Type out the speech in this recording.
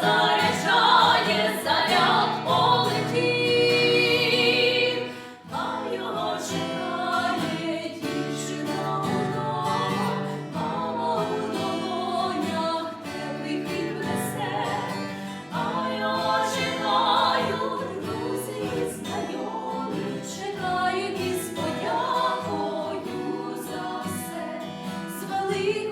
заряджає, заряд полетів, а його чекає дівчина одна, мама у долонях теплий а його чекають друзі і знайомі, чекають із подякою за все. Звели.